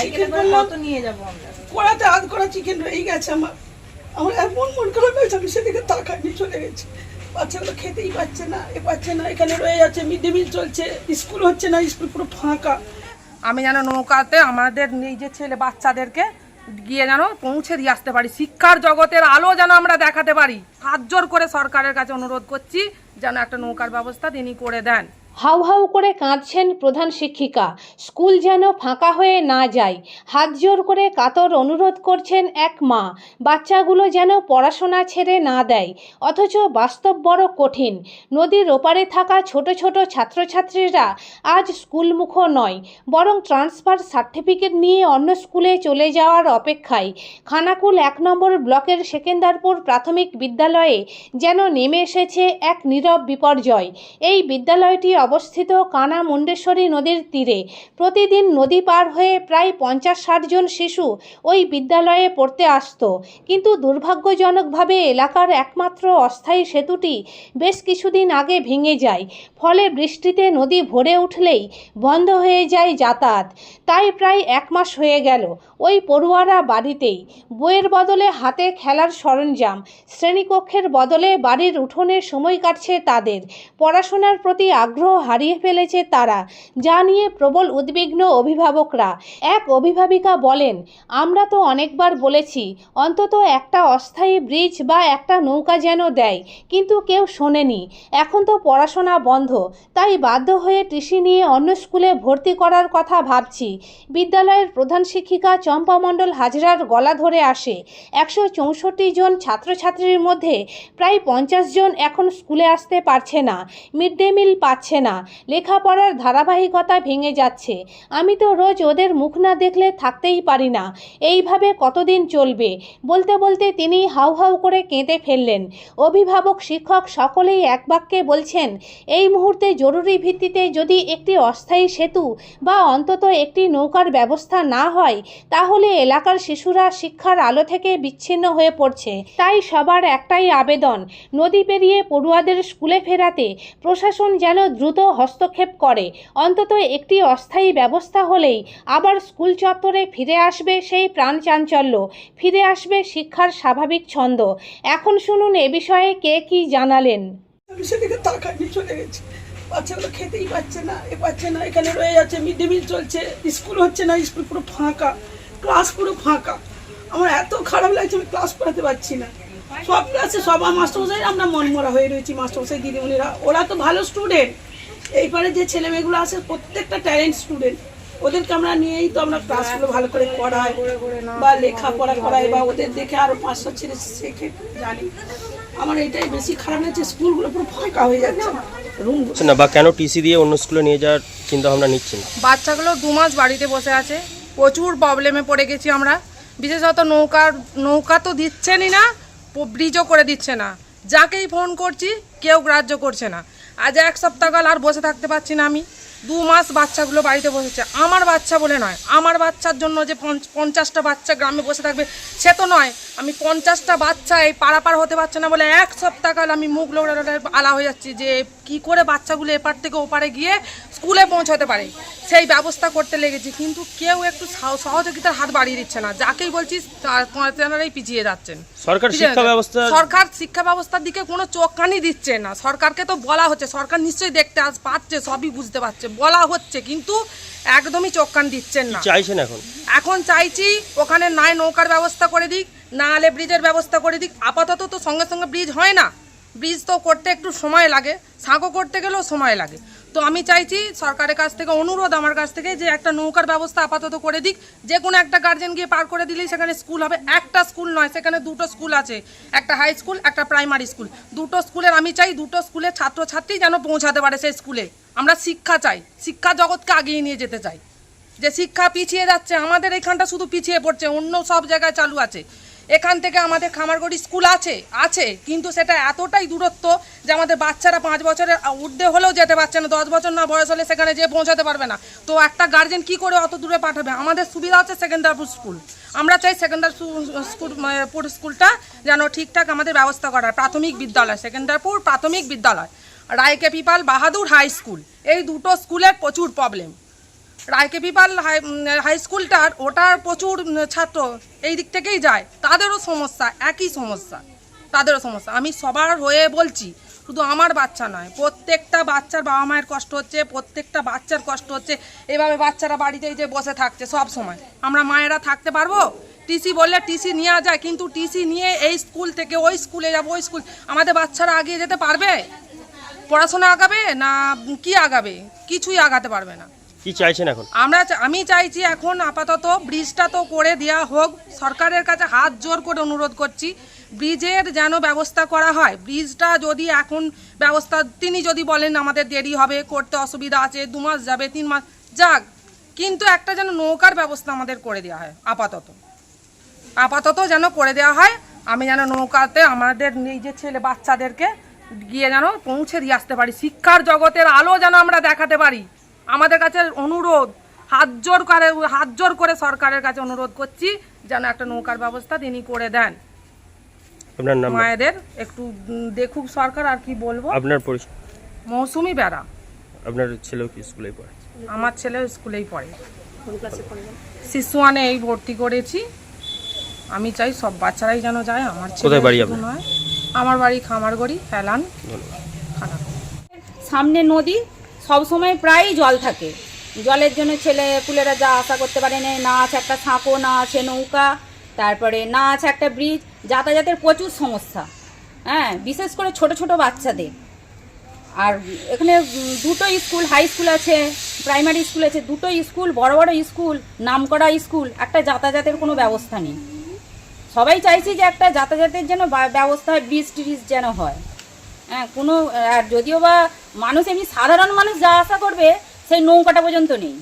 Chicken কত নিয়ে যাব আমরা? কড়াতে হাত করা চিকেন রয়ে গেছে আমার। আমার এমন মন খারাপ হয়েছে আমি সেদিকে তাকাইনি চলে গেছি। বাচ্চাগুলো খেতেই পাচ্ছে না এ পাচ্ছে না এখানে রয়ে যাচ্ছে মিড ডে মিল চলছে স্কুল হচ্ছে না স্কুল পুরো ফাঁকা। আমি যেন নৌকাতে আমাদের নিজের ছেলে বাচ্চাদেরকে গিয়ে যেন পৌঁছে দিয়ে আসতে পারি শিক্ষার জগতের আলো যেন আমরা দেখাতে পারি। হাত জোর করে সরকারের কাছে অনুরোধ করছি যেন একটা নৌকার ব্যবস্থা তিনি করে দেন। হাউ হাউ করে কাঁদছেন প্রধান শিক্ষিকা। স্কুল যেন ফাঁকা হয়ে না যায়। হাত জোর করে কাতর অনুরোধ করছেন এক মা। বাচ্চাগুলো যেন পড়াশোনা ছেড়ে না দেয়, অথচ বাস্তব বড় কঠিন। নদীর ওপারে থাকা ছোট ছোট ছাত্রছাত্রীরা আজ স্কুলমুখ নয়, বরং ট্রান্সফার সার্টিফিকেট নিয়ে অন্য স্কুলে চলে যাওয়ার অপেক্ষায়। খানাকুল এক নম্বর ব্লকের সেকেন্দারপুর প্রাথমিক বিদ্যালয়ে যেন নেমে এসেছে এক নীরব বিপর্যয়। এই বিদ্যালয়টি অবস্থিত কানা মুন্ডেশ্বরী নদীর তীরে। প্রতিদিন নদী পার হয়ে প্রায় পঞ্চাশ ষাট জন শিশু ওই বিদ্যালয়ে পড়তে আসতো। কিন্তু দুর্ভাগ্যজনকভাবে এলাকার একমাত্র অস্থায়ী সেতুটি বেশ কিছুদিন আগে ভেঙে যায়। ফলে বৃষ্টিতে নদী ভরে উঠলেই বন্ধ হয়ে যায় যাতায়াত। তাই প্রায় এক মাস হয়ে গেল ওই পড়ুয়ারা বাড়িতেই। বইয়ের বদলে হাতে খেলার সরঞ্জাম, শ্রেণীকক্ষের বদলে বাড়ির উঠোনে সময় কাটছে তাদের। পড়াশোনার প্রতি আগ্রহ হারিয়ে ফেলেছে তারা, যা নিয়ে প্রবল উদ্বিগ্ন অভিভাবকরা। এক অভিভাবিকা বলেন, আমরা তো অনেকবার বলেছি, অন্তত একটা অস্থায়ী ব্রিজ বা একটা নৌকা যেন দেয়, কিন্তু কেউ শোনেনি। এখন তো পড়াশোনা বন্ধ, তাই বাধ্য হয়ে টিসি নিয়ে অন্য স্কুলে ভর্তি করার কথা ভাবছি। বিদ্যালয়ের প্রধান শিক্ষিকা চম্পা মণ্ডল হাজরার গলা ধরে আসে, একশো চৌষট্টি জন ছাত্রছাত্রীর মধ্যে প্রায় পঞ্চাশ জন এখন স্কুলে আসতে পারছে না, মিড ডে মিল পাচ্ছে না। লেখাপড়ার ধারাবাহিকতা ভেঙে যাচ্ছে। আমি তো রোজ ওদের মুখ না দেখলে থাকতেই পারি না। এইভাবে কতদিন চলবে? বলতে বলতে তিনি হাউ হাউ করে কেঁদে ফেললেন। অভিভাবক, শিক্ষক সকলেই এক বাক্যে বলছেন, এই মুহূর্তে জরুরি ভিত্তিতে যদি একটি অস্থায়ী সেতু বা অন্তত একটি নৌকার ব্যবস্থা না হয়, তাহলে এলাকার শিশুরা শিক্ষার আলো থেকে বিচ্ছিন্ন হয়ে পড়ছে। তাই সবার একটাই আবেদন, নদী পেরিয়ে পড়ুয়াদের স্কুলে ফেরাতে প্রশাসন যেন দ্রুত হস্তক্ষেপ করে। অন্তত একটি অস্থায়ী ব্যবস্থা হলেই আবার স্কুল চত্বরে ফিরে আসবে সেই প্রাণ চাঞ্চল্য, ফিরে আসবে শিক্ষার স্বাভাবিক ছন্দ। এখন শুনুন এ বিষয়ে কে কি জানালেন। আমি সেদিকে তাকাইনি চলে গেছি। বাচ্চাগুলো খেতেই পাচ্ছে না, এ পাচ্ছে না, এখানে রয়ে যাচ্ছে মিড ডে মিল চলছে, স্কুল হচ্ছে না, স্কুল পুরো ফাঁকা, ক্লাস পুরো ফাঁকা। আমার এত খারাপ লাগছে, আমি ক্লাস পড়াতে পারছি না। সব ক্লাসে সব মাস্টারমশাই, আমরা মনমরা হয়ে রয়েছি মাস্টারমশাই, দিদিমণিরা। ওরা তো ভালো স্টুডেন্ট। এইবারে যে ছেলে মেয়েগুলো আছে প্রত্যেকটা ট্যালেন্ট স্টুডেন্ট ওদেরকে আমরা নিয়েই তো আমরা ক্লাসগুলো ভালো করে পড়াই বা লেখাপড়া করাই বা ওদের দেখে আরও পাঁচশো ছেলে শেখে জানি। আমার এটাই বেশি খারাপ লাগছে স্কুলগুলো পুরো ফাঁকা হয়ে যাচ্ছে। রুম না বা কেন টিসি দিয়ে অন্য স্কুলে নিয়ে যাওয়ার চিন্তা ভাবনা নিচ্ছেন বাচ্চাগুলো দু মাস বাড়িতে বসে আছে। প্রচুর প্রবলেমে পড়ে গেছি আমরা। বিশেষত নৌকার নৌকা তো দিচ্ছেনই না ব্রিজও করে দিচ্ছে না। যাকেই ফোন করছি কেউ গ্রাহ্য করছে না। আজ এক সপ্তাহ কাল আর বসে থাকতে পারছি না আমি। দু মাস বাচ্চাগুলো বাড়িতে বসেছে। আমার বাচ্চা বলে নয় আমার বাচ্চার জন্য যে পঞ্চ- পঞ্চাশটা বাচ্চা গ্রামে বসে থাকবে সে তো নয়। আমি পঞ্চাশটা বাচ্চা এই পারাপার হতে পারছে না বলে এক সপ্তাহকাল আমি মুখ লোড়ে আলা হয়ে যাচ্ছি যে কি করে বাচ্চাগুলো এপার থেকে ওপারে গিয়ে স্কুলে পৌঁছাতে পারে। সেই ব্যবস্থা করতে লেগেছি কিন্তু কেউ একটু সহযোগিতার হাত বাড়িয়ে দিচ্ছে না। যাকেই বলছি তেনারাই পিছিয়ে যাচ্ছেন। সরকার শিক্ষা ব্যবস্থা সরকার শিক্ষা ব্যবস্থার দিকে কোনো চোখ কানি দিচ্ছে না। সরকারকে তো বলা হচ্ছে সরকার নিশ্চয়ই দেখতে আস পাচ্ছে সবই বুঝতে পারছে। বলা হচ্ছে কিন্তু একদমই চোখ কান দিচ্ছেন না। চাইছেন এখন? এখন চাইছি ওখানে নয় নৌকার ব্যবস্থা করে দিক না হলে ব্রিজের ব্যবস্থা করে দিক। আপাতত তো সঙ্গে সঙ্গে ব্রিজ হয় না। ব্রিজ তো করতে একটু সময় লাগে সাঁকো করতে গেলেও সময় লাগে। তো আমি চাইছি সরকারের কাছ থেকে, অনুরোধ আমার কাছ থেকে যে একটা নৌকার ব্যবস্থা আপাতত করে দিক। যে কোনো একটা গার্জেন গিয়ে পার করে দিলেই সেখানে স্কুল হবে। একটা স্কুল নয়, সেখানে দুটো স্কুল আছে। একটা হাই স্কুল একটা প্রাইমারি স্কুল দুটো স্কুলের আমি চাই দুটো স্কুলের ছাত্রছাত্রী যেন পৌঁছাতে পারে সেই স্কুলে আমরা শিক্ষা চাই। শিক্ষা জগৎকে আগিয়ে নিয়ে যেতে চাই। যে শিক্ষা পিছিয়ে যাচ্ছে, আমাদের এখানটা শুধু পিছিয়ে পড়ছে, অন্য সব জায়গায় চালু আছে। এখান থেকে আমাদের খামারগড়ি স্কুল আছে আছে, কিন্তু সেটা এতটাই দূরত্ব যে আমাদের বাচ্চারা পাঁচ বছরের ঊর্ধ্বে হলেও যেতে পারছে না, দশ বছর না বয়স হলে সেখানে যেয়ে পৌঁছাতে পারবে না। তো একটা গার্জেন কি করে অত দূরে পাঠাবে? আমাদের সুবিধা হচ্ছে সেকেন্ডারপুর স্কুল আমরা চাই সেকেন্ডার স্কুল পুর স্কুলটা যেন ঠিকঠাক আমাদের ব্যবস্থা করা প্রাথমিক বিদ্যালয় সেকেন্ডারপুর প্রাথমিক বিদ্যালয়। রায়কে পিপাল বাহাদুর হাই স্কুল এই দুটো স্কুলের প্রচুর প্রবলেম রায়কে পিপাল হাই হাই স্কুলটার, ওটার প্রচুর ছাত্র এই দিক থেকেই যায়। তাদেরও সমস্যা, একই সমস্যা। তাদেরও সমস্যা। আমি সবার হয়ে বলছি, শুধু আমার বাচ্চা নয়, প্রত্যেকটা বাচ্চার বাবা মায়ের কষ্ট হচ্ছে, প্রত্যেকটা বাচ্চার কষ্ট হচ্ছে। এভাবে বাচ্চারা বাড়িতেই যে বসে থাকছে সব সময়। আমরা মায়েরা থাকতে পারব? টিসি বললে টিসি নেওয়া যায়, কিন্তু টিসি নিয়ে এই স্কুল থেকে ওই স্কুলে যাব, ওই স্কুল। আমাদের বাচ্চারা আগিয়ে যেতে পারবে? পড়াশোনা আগাবে না কি আগাবে? কিছুই আগাতে পারবে না। কি চাইছেন এখন? আমরা আমি চাইছি এখন আপাতত ব্রিজটা তো করে দেওয়া হোক। সরকারের কাছে হাত জোর করে অনুরোধ করছি, ব্রিজের যেন ব্যবস্থা করা হয়। ব্রিজটা যদি এখন ব্যবস্থা, তিনি যদি বলেন আমাদের দেরি হবে, করতে অসুবিধা আছে, দু মাস যাবে, তিন মাস, যাক। কিন্তু একটা যেন নৌকার ব্যবস্থা আমাদের করে দেওয়া হয়, আপাতত। আপাতত যেন করে দেওয়া হয়, আমি যেন নৌকাতে আমাদের যে ছেলে বাচ্চাদেরকে গিয়ে যেন পৌঁছে দিয়ে আসতে পারি। শিক্ষার জগতের আলো যেন আমরা দেখাতে পারি। আমাদের কাছে অনুরোধ হাত জোর করে হাত জোর করে সরকারের কাছে অনুরোধ করছি যেন একটা নৌকার ব্যবস্থা তিনি করে দেন। আপনার নাম? মায়েদের একটু দেখুক সরকার আর কি বলব। আপনার মৌসুমি বেড়া। আপনার ছেলেও কি স্কুলে পড়ে? আমার ছেলে স্কুলেই পড়ে। শিশু ওয়ানে এই ভর্তি করেছি। আমি চাই সব বাচ্চারাই যেন যায় আমার ছেলে কোথায় বাড়ি আমার বাড়ি খামারগড়ি ফেলান সামনে নদী সব সময় প্রায়ই জল থাকে। জলের জন্য ছেলে পুলেরা যা আশা করতে পারে না না আছে একটা সাঁকো, না আছে নৌকা, তারপরে না আছে একটা ব্রিজ, যাতায়াতের প্রচুর সমস্যা। হ্যাঁ বিশেষ করে ছোট ছোট বাচ্চাদের। আর এখানে দুটো স্কুল, হাই স্কুল আছে, প্রাইমারি স্কুল আছে, দুটো স্কুল, বড় বড় স্কুল, নামকরা স্কুল, একটা যাতায়াতের কোনো ব্যবস্থা নেই। সবাই চাইছি যে একটা যাতায়াতের যেন ব্যবস্থা হয় ব্রিজ ট্রিজ যেন হয়। হ্যাঁ কোনো আর যদিও বা মানুষ এমনি সাধারণ মানুষ যা আশা করবে সেই নৌকাটা পর্যন্ত নেই।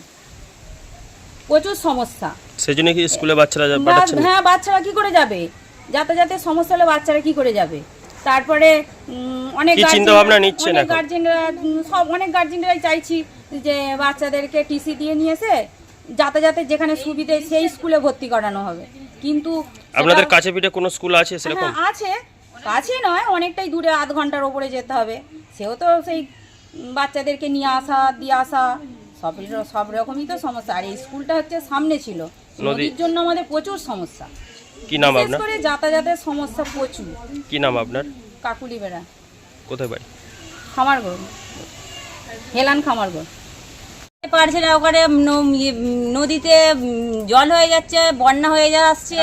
প্রচুর সমস্যা। সেই জন্য কি স্কুলে বাচ্চারা পাঠাচ্ছেন হ্যাঁ বাচ্চারা কি করে যাবে? যাতায়াতের সমস্যা হলে বাচ্চারা কি করে যাবে? তারপরে অনেক guardian- চিন্তাভাবনা নিচ্ছেন অনেক গার্জেনরা সব অনেক গার্জেনরাই চাইছি যে বাচ্চাদেরকে টিসি দিয়ে নিয়ে এসে যাতায়াতের যেখানে সুবিধে সেই স্কুলে ভর্তি করানো হবে। কিন্তু আপনাদের কাছে পিঠে কোনো স্কুল আছে সেরকম? হ্যাঁ আছে। কাছে নয় অনেকটাই দূরে আধ ঘণ্টার ওপরে যেতে হবে। সেও তো সেই বাচ্চাদেরকে নিয়ে আসা দিয়ে আসা সব সব রকমই তো সমস্যা। আর এই স্কুলটা হচ্ছে সামনে ছিল। নদীর জন্য আমাদের প্রচুর সমস্যা। কি নাম আপনার? করে যাতায়াতের সমস্যা প্রচুর। কি নাম আপনার? কাকুলি বেড়া কোথায় বাড়ি? খামারগড়। হেলান খামারগড়। পারছে না ওখানে ইয়ে, নদীতে জল হয়ে যাচ্ছে বন্যা হয়ে যাচ্ছে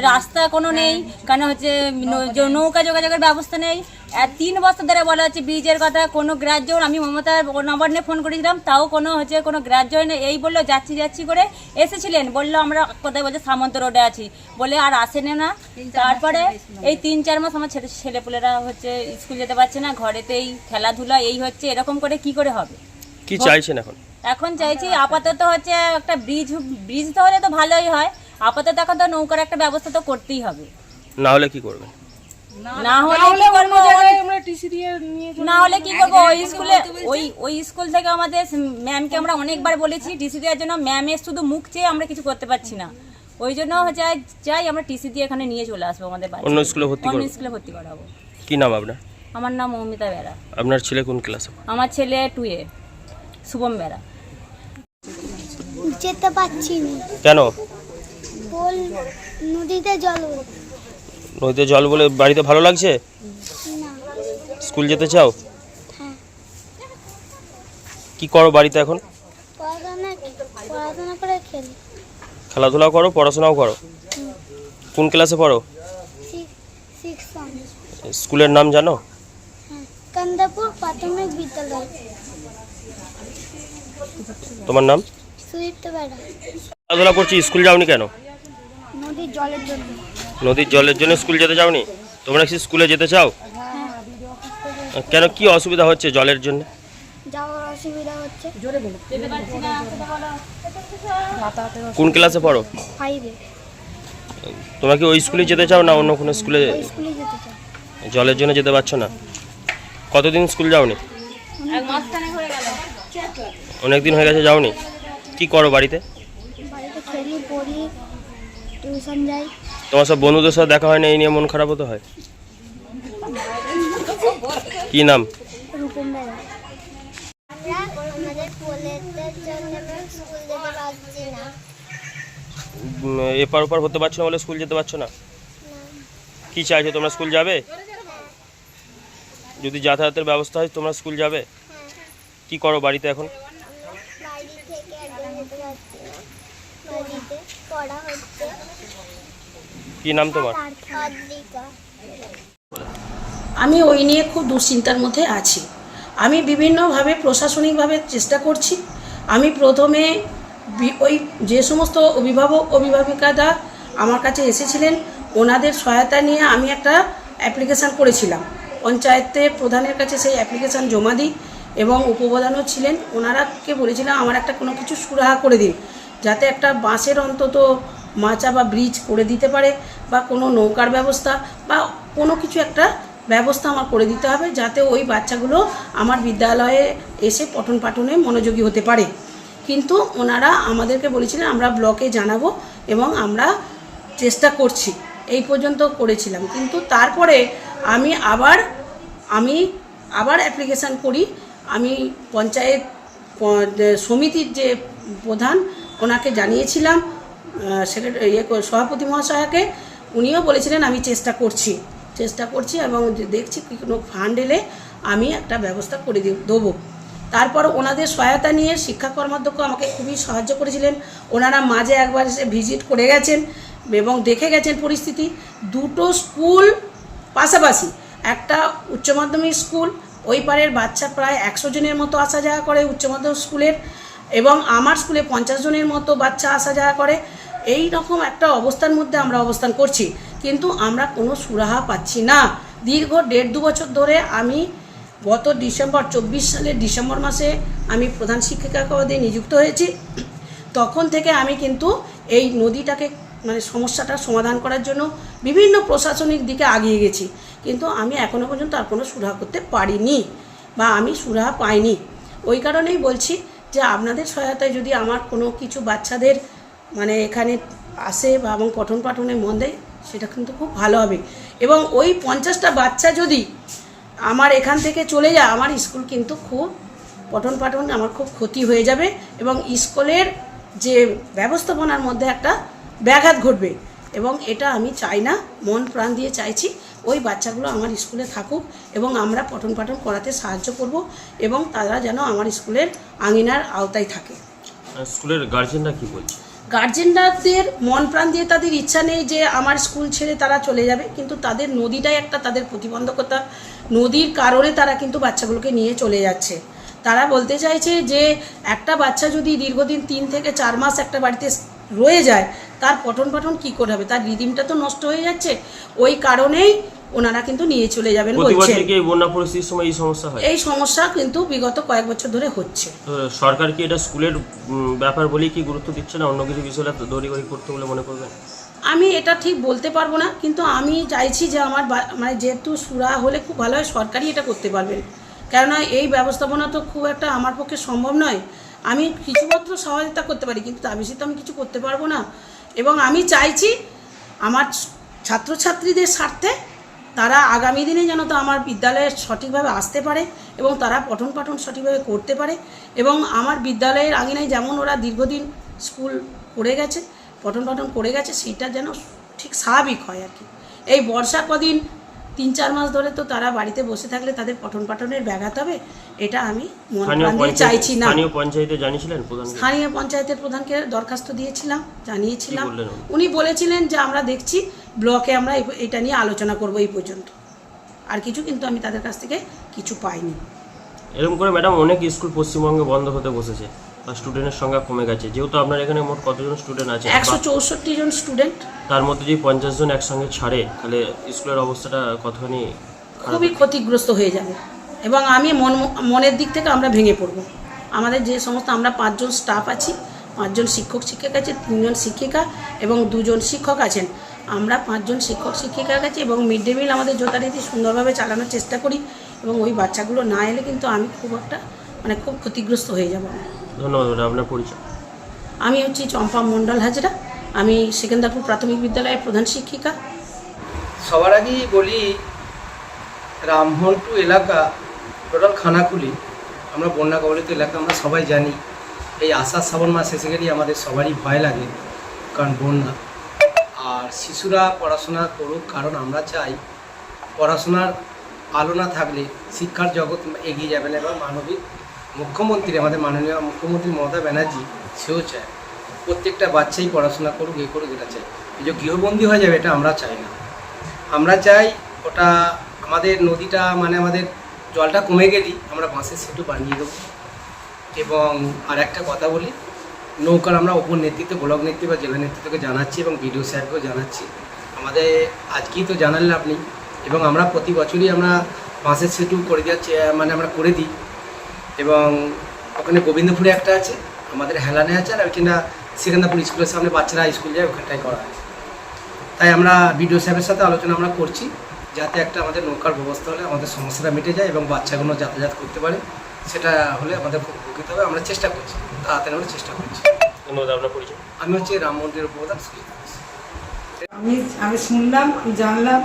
রাস্তা কোনো নেই। কারণ হচ্ছে নৌ- নৌকা যোগাযোগের ব্যবস্থা নেই। আর তিন বছর ধরে বলা হচ্ছে ব্রিজের কথা কোনো গ্রাহ্য আমি মমতার নম্বর নিয়ে ফোন করেছিলাম তাও কোনো হচ্ছে কোনো গ্রাহ্য নেই। এই বলল যাচ্ছি যাচ্ছি করে এসেছিলেন বলল আমরা কোথায় বলছে সামন্ত রোডে আছি। বলে আর আসেন না। তারপরে এই তিন চার মাস আমার ছেলে ছেলেপুলেরা হচ্ছে স্কুল যেতে পারছে না ঘরেতেই খেলাধুলা এই হচ্ছে এরকম করে কি করে হবে? কি চাইছেন এখন? এখন চাইছি আপাতত হচ্ছে একটা ব্রিজ ব্রিজ তো হলে তো ভালোই হয়। আপাতত এখন তো নৌকার একটা ব্যবস্থা তো করতেই হবে। না হলে কি করবেন? না হলে কি করব? আমরা টিসি দিয়ে নিয়ে না হলে কি করব? ওই স্কুলে ওই ওই স্কুল থেকে আমাদের ম্যামকে আমরা অনেকবার বলেছি টিসি দেওয়ার জন্য ম্যামের শুধু মুখ চেয়ে আমরা কিছু করতে পারছি না। ওই জন্য চাই চাই আমরা টিসি দিয়ে এখানে নিয়ে চলে আসব আমাদের বাচ্চা অন্য স্কুলে ভর্তি অন্য স্কুলে ভর্তি করাবো। কি নাম আপনার? আমার নাম মৌমিতা বেরা। আপনার ছেলে কোন ক্লাসে আমার ছেলে টুয়ে শুভম বেরা। যেতে পারছি না। কেন? বল নদীতে জল নদীতে জল বলে বাড়িতে ভালো লাগছে? না। স্কুল যেতে চাও? হ্যাঁ। কি করো বাড়িতে এখন? পড়াশোনা পড়াশোনা করে খেলি। খেলাধুলা করো পড়াশোনাও করো? কোন ক্লাসে পড়ো? স্কুলের নাম জানো? হ্যাঁ। কান্দাপুর প্রাথমিক বিদ্যালয়। তোমার নাম? খেলাধুলা করছি স্কুল যাওনি কেন? নদীর জলের জন্য। নদীর জলের জন্য স্কুল যেতে চাওনি তোমরা কি স্কুলে যেতে চাও? কেন কি অসুবিধা হচ্ছে জলের জন্য? যাওয়ার অসুবিধা হচ্ছে। কোন ক্লাসে পড়ো? তোমরা কি ওই স্কুলে যেতে চাও না অন্য কোনো স্কুলে জলের জন্য যেতে পারছ না? কতদিন স্কুল যাওনি? অনেক দিন হয়ে গেছে যাওনি? কি করো বাড়িতে? বাড়িতে খেলি পড়ি টিউশন যাই। তোমার সব বন্ধুদের সাথে দেখা হয় না এই নিয়ে মন খারাপ হতে হয়? কি নাম? এপার ওপার হতে পারছ না বলে স্কুল যেতে পারছ না? কি চাইছো তোমরা স্কুল যাবে? যদি যাতায়াতের ব্যবস্থা হয় তোমরা স্কুল যাবে? কি করো বাড়িতে এখন বাড়ি থেকে একদম যেতে পারছি না নদীতে পড়া হচ্ছে কি নাম তোমার? আমি ওই নিয়ে খুব দুশ্চিন্তার মধ্যে আছি। আমি বিভিন্নভাবে প্রশাসনিকভাবে চেষ্টা করছি। আমি প্রথমে ওই যে সমস্ত অভিভাবক, অভিভাবিকারা আমার কাছে এসেছিলেন, ওনাদের সহায়তা নিয়ে আমি একটা অ্যাপ্লিকেশান করেছিলাম। পঞ্চায়েতের প্রধানের কাছে সেই অ্যাপ্লিকেশান জমা দিই এবং উপপ্রধানও ছিলেন। ওনারাকে বলেছিলাম, আমার একটা কোনো কিছু সুরাহা করে দিন। যাতে একটা বাঁশের অন্তত মাচা বা ব্রিজ করে দিতে পারে বা কোনো নৌকার ব্যবস্থা বা কোনো কিছু একটা ব্যবস্থা আমার করে দিতে হবে যাতে ওই বাচ্চাগুলো আমার বিদ্যালয়ে এসে পঠন পাঠনে মনোযোগী হতে পারে। কিন্তু ওনারা আমাদেরকে বলেছিলেন, আমরা ব্লকে জানাব এবং আমরা চেষ্টা করছি। এই পর্যন্ত করেছিলাম। কিন্তু তারপরে আমি আবার আমি আবার অ্যাপ্লিকেশান করি। আমি পঞ্চায়েত সমিতির যে প্রধান, ওনাকে জানিয়েছিলাম। সেক্রেটারি ইয়ে সভাপতি মহাশয়াকে উনিও বলেছিলেন, আমি চেষ্টা করছি চেষ্টা করছি এবং দেখছি কোনো ফান্ড এলে আমি একটা ব্যবস্থা করে দেবো। তারপর ওনাদের সহায়তা নিয়ে শিক্ষা কর্মাধ্যক্ষ আমাকে খুবই সাহায্য করেছিলেন। ওনারা মাঝে একবার এসে ভিজিট করে গেছেন এবং দেখে গেছেন পরিস্থিতি। দুটো স্কুল পাশাপাশি, একটা উচ্চ মাধ্যমিক স্কুল, ওই পারের বাচ্চা প্রায় একশো জনের মতো আসা যাওয়া করে উচ্চ মাধ্যমিক স্কুলের। এবং আমার স্কুলে পঞ্চাশ জনের মতো বাচ্চা আসা যাওয়া করে, এই রকম একটা অবস্থার মধ্যে আমরা অবস্থান করছি। কিন্তু আমরা কোনো সুরাহা পাচ্ছি না। দীর্ঘ দেড় দু বছর ধরে আমি গত ডিসেম্বর, চব্বিশ সালের ডিসেম্বর মাসে আমি প্রধান শিক্ষিকা পদে নিযুক্ত হয়েছি। তখন থেকে আমি কিন্তু এই নদীটাকে মানে সমস্যাটার সমাধান করার জন্য বিভিন্ন প্রশাসনিক দিকে আগিয়ে গেছি। কিন্তু আমি এখনও পর্যন্ত আর কোনো সুরাহা করতে পারিনি বা আমি সুরাহা পাইনি। ওই কারণেই বলছি যে আপনাদের সহায়তায় যদি আমার কোনো কিছু বাচ্চাদের মানে এখানে আসে বা এবং পঠন পাঠনে মন দেয়, সেটা কিন্তু খুব ভালো হবে। এবং ওই পঞ্চাশটা বাচ্চা যদি আমার এখান থেকে চলে যায়, আমার স্কুল কিন্তু খুব পঠন পাঠন আমার খুব ক্ষতি হয়ে যাবে এবং স্কুলের যে ব্যবস্থাপনার মধ্যে একটা ব্যাঘাত ঘটবে। এবং এটা আমি চাই না মন প্রাণ দিয়ে চাইছি ওই বাচ্চাগুলো আমার স্কুলে থাকুক এবং আমরা পঠন পাঠন করাতে সাহায্য করব এবং তারা যেন আমার স্কুলের আঙিনার আওতায় থাকে। স্কুলের গার্জেনরা কি বলছে? গার্জেনরাদের মন প্রাণ দিয়ে তাদের ইচ্ছা নেই যে আমার স্কুল ছেড়ে তারা চলে যাবে কিন্তু তাদের নদীটাই একটা তাদের প্রতিবন্ধকতা। নদীর কারণে তারা কিন্তু বাচ্চাগুলোকে নিয়ে চলে যাচ্ছে। তারা বলতে চাইছে যে একটা বাচ্চা যদি দীর্ঘদিন তিন থেকে চার মাস একটা বাড়িতে রয়ে যায় তার পঠন পাঠন কি করে হবে? তার রিদিমটা তো নষ্ট হয়ে যাচ্ছে। ওই কারণেই ওনারা কিন্তু নিয়ে চলে যাবেন বলছেন। বন্যা পরিস্থিতির সময় এই সমস্যা হয়? এই সমস্যা কিন্তু বিগত কয়েক বছর ধরে হচ্ছে। সরকার কি এটা স্কুলের ব্যাপার বলেই কি গুরুত্ব দিচ্ছে না? অন্য কিছু বিষয়টা দৌড়ি করতে বলে মনে করবেন? আমি এটা ঠিক বলতে পারব না কিন্তু আমি চাইছি যে আমার মানে যেহেতু সুরা হলে খুব ভালো হয় সরকারই এটা করতে পারবেন কেননা এই ব্যবস্থাপনা তো খুব একটা আমার পক্ষে সম্ভব নয়। আমি কিছুমাত্র সহায়তা করতে পারি কিন্তু তার বেশি তো আমি কিছু করতে পারব না। এবং আমি চাইছি আমার ছাত্রছাত্রীদের স্বার্থে তারা আগামী দিনে যেন তো আমার বিদ্যালয়ে সঠিকভাবে আসতে পারে এবং তারা পঠন পাঠন সঠিকভাবে করতে পারে এবং আমার বিদ্যালয়ের আঙিনায় যেমন ওরা দীর্ঘদিন স্কুল করে গেছে, পঠন পাঠন করে গেছে, সেইটা যেন ঠিক স্বাভাবিক হয় আর কি। এই বর্ষা কদিন তিন চার মাস ধরে তো তারা বাড়িতে বসে থাকলে তাদের পঠন পাঠনের ব্যাঘাত হবে এটা আমি মন চাইছি না। স্থানীয় পঞ্চায়েতে জানিয়েছিলেন স্থানীয় পঞ্চায়েতের প্রধানকে দরখাস্ত দিয়েছিলাম জানিয়েছিলাম। উনি? বলেছিলেন যে আমরা দেখছি ব্লকে আমরা এটা নিয়ে আলোচনা করব এই পর্যন্ত। আর কিছু কিন্তু আমি তাদের কাছ থেকে কিছু পাইনি। এরকম করে ম্যাডাম অনেক স্কুল পশ্চিমবঙ্গে বন্ধ হতে বসেছে। স্টুডেন্টের সংখ্যা কমে গেছে। যেহেতু আপনার এখানে মোট কতজন স্টুডেন্ট আছে? একশো চৌষট্টি জন স্টুডেন্ট তার মধ্যে যদি পঞ্চাশ জন একসঙ্গে ছাড়ে তাহলে স্কুলের অবস্থাটা কতখানি খুবই ক্ষতিগ্রস্ত হয়ে যাবে। এবং আমি মন মনের দিক থেকে আমরা ভেঙে পড়ব। আমাদের যে সমস্ত আমরা পাঁচজন স্টাফ আছি পাঁচজন শিক্ষক শিক্ষিকা আছে তিনজন শিক্ষিকা এবং দুজন শিক্ষক আছেন। আমরা পাঁচজন শিক্ষক শিক্ষিকার কাছে এবং মিড ডে মিল আমাদের যথারীতি সুন্দরভাবে চালানোর চেষ্টা করি এবং ওই বাচ্চাগুলো না এলে কিন্তু আমি খুব একটা মানে খুব ক্ষতিগ্রস্ত হয়ে যাব ধন্যবাদ ম্যাডাম আপনার পরিচয়। আমি হচ্ছি চম্পা মণ্ডল হাজরা। আমি সেকেন্দারপুর প্রাথমিক বিদ্যালয়ের প্রধান শিক্ষিকা। সবার আগেই বলি রামহন্টু এলাকা টোটাল খানাকুলি। আমরা বন্যা কবলিত এলাকা আমরা সবাই জানি। এই আষাঢ় শ্রাবণ মাস এসে গেলেই আমাদের সবারই ভয় লাগে কারণ বন্যা। আর শিশুরা পড়াশোনা করুক কারণ আমরা চাই পড়াশোনার আলো না থাকলে শিক্ষার জগৎ এগিয়ে যাবে না এবং মানবিক মুখ্যমন্ত্রী, আমাদের মাননীয় মুখ্যমন্ত্রী মমতা ব্যানার্জি, সেও চায়। প্রত্যেকটা বাচ্চাই পড়াশোনা করুক, এ করুক, এটা চাই এই যে গৃহবন্দী হয়ে যাবে, এটা আমরা চাই না। আমরা চাই ওটা আমাদের নদীটা মানে আমাদের জলটা কমে গেলেই আমরা বাঁশের সেতু বানিয়ে দেবো। এবং আর একটা কথা বলি, নৌকার আমরা ওপর নেতৃত্বে ব্লক নেতৃত্ব বা জেলা নেতৃত্বকে জানাচ্ছি এবং বিডিও স্যারকেও জানাচ্ছি। আমাদের আজকেই তো জানালেন আপনি এবং আমরা প্রতি বছরই আমরা বাঁশের সেতু করে দেওয়ার মানে আমরা করে দিই। এবং ওখানে গোবিন্দপুরে একটা আছে আমাদের হেলানে আছে আর ওইখানটা সেকেন্দাপুর স্কুলের সামনে বাচ্চারা স্কুল যায় ওখানটায় করা হয়। তাই আমরা বিডিও সাহেবের সাথে আলোচনা আমরা করছি যাতে একটা আমাদের নৌকার ব্যবস্থা হলে আমাদের সমস্যাটা মিটে যায় এবং বাচ্চাগুলো যাতায়াত করতে পারে। সেটা হলে আমাদের খুব উপকৃত হবে আমরা চেষ্টা করছি তাড়াতাড়ি আমরা চেষ্টা করছি। আমি হচ্ছে রাম মন্দিরের প্রধান আমি আমি শুনলাম জানলাম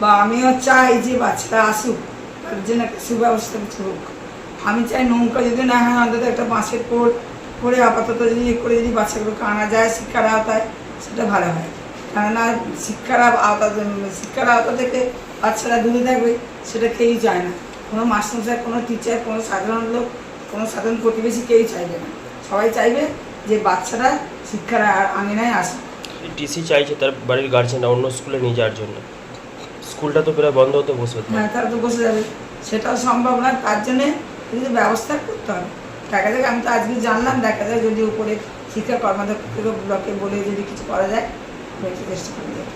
বা আমিও চাই যে বাচ্চারা আসুক তার জন্য একটা সুব্যবস্থা কিছু হোক আমি চাই নৌকা যদি না হয় অন্তত একটা বাঁশের পোল করে আপাতত যদি করে যদি বাচ্চাগুলোকে আনা যায় শিক্ষার আওতায় সেটা ভালো হয়। কেননা শিক্ষার আওতা শিক্ষার আওতা থেকে বাচ্চারা দূরে থাকবে সেটা কেউই চায় না। কোনো মাস্টার কোনো টিচার কোনো সাধারণ লোক কোনো সাধারণ প্রতিবেশী কেউই চাইবে না। সবাই চাইবে যে বাচ্চারা শিক্ষার আঙিনায় আসুক টিসি চাইছে তার বাড়ির গার্জেনরা অন্য স্কুলে নিয়ে যাওয়ার জন্য। স্কুলটা তো প্রায় বন্ধ হতে বসে হ্যাঁ তারা তো বসে যাবে। সেটাও সম্ভব না তার জন্যে কিন্তু ব্যবস্থা করতে হবে। দেখা যাক আমি তো আজকে জানলাম দেখা যাক যদি উপরে শিক্ষা কর্মদক্ষ থেকে ব্লকে বলে যদি কিছু করা যায় একটু চেষ্টা করে দেখি।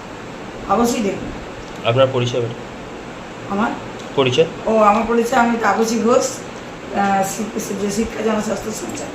অবশ্যই দেখুন আপনার পরিচয় আমার? পরিচয়? ও আমার পরিচয় আমি তাপসী ঘোষ শিক্ষা জনস্বাস্থ্য সঞ্চালক।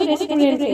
রেস্টুরেন্টে